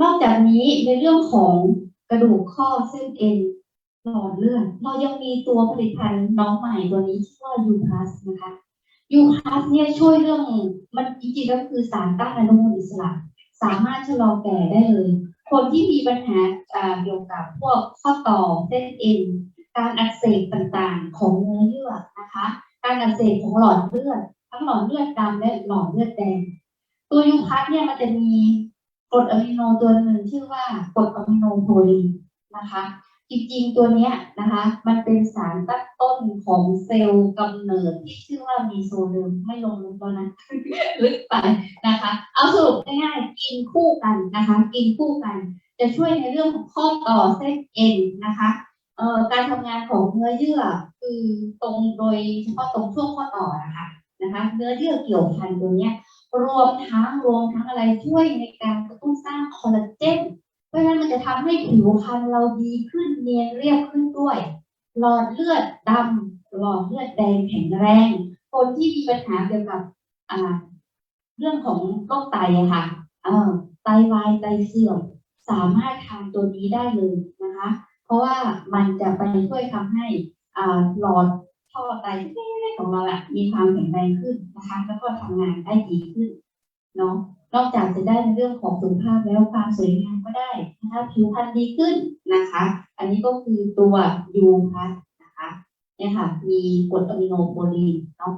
นอกจากนี้ในเรื่องของกระดูกข้อเส้นเอ็นหลอดเลือดเรายังมีตัวผลิตภัณฑ์น้องใหม่ตัวนี้ชื่อว่ายูพลัสนะคะยูพลัสเนี่ยช่วยเรื่องมันจริงๆก็คือสารต้านอนุมูลอิสระ สามารถชะลอแก่ได้เลย คนที่มีปัญหาเกี่ยวกับพวกข้อต่อเส้นเอ็นการอักเสบต่างๆ ของเนื้อเยื่อนะคะ การอักเสบของหลอดเลือด ทั้งหลอดเลือดดำและหลอดเลือดแดง ตัวยูพัทเนี่ยมันจะมี กรดอะมิโนตัวหนึ่งชื่อว่ากรดอะมิโนโพลีนนะคะจริงๆตัวเนี้ยนะคะมันเป็นสารตั้งต้นของเซลล์กำเนิดที่ชื่อว่ามีโซเดิมไม่ลงลึกแล้วนะลึกไปนะคะ เอาสรุปง่ายๆกินคู่กันนะคะ กินคู่กัน จะช่วยในเรื่องของข้อต่อเส้นเอ็นนะคะเอ่อการทำงานของเนื้อเยื่อคือตรงโดยเฉพาะตรงช่วงข้อต่อนะคะนะคะ เนื้อเยื่อเกี่ยวพันตัวเนี้ย รวมทั้งรวมทั้งอะไรช่วยในการกระตุ้นสร้างคอลลาเจน เพราะฉะนั้นมันจะทำให้ผิวพรรณเราดีขึ้นเนียนเรียบขึ้นด้วย หลอดเลือดดำหลอดเลือดแดงแข็งแรง คนที่มีปัญหาเกี่ยวกับอ่า เรื่องของโรคไตอะค่ะเออไตวายไตเสื่อมสามารถทานตัวนี้ได้เลยนะคะ เพราะว่ามันจะไปช่วยทำให้อ่าหลอดท่อไตเของเราอะมีความแข็งแรงขึ้นนะคะแล้วก็ทำงานได้ดีขึ้นเนาะนอกจากจะได้ในเรื่องของสุขภาพแล้วความสวยงามก็ได้นะคะผิวพรรณดีขึ้นนะคะ อันนี้ก็คือตัวยูพัสนะคะเนี่ยค่ะมีกรดอะมิโนโพลีนเนาะ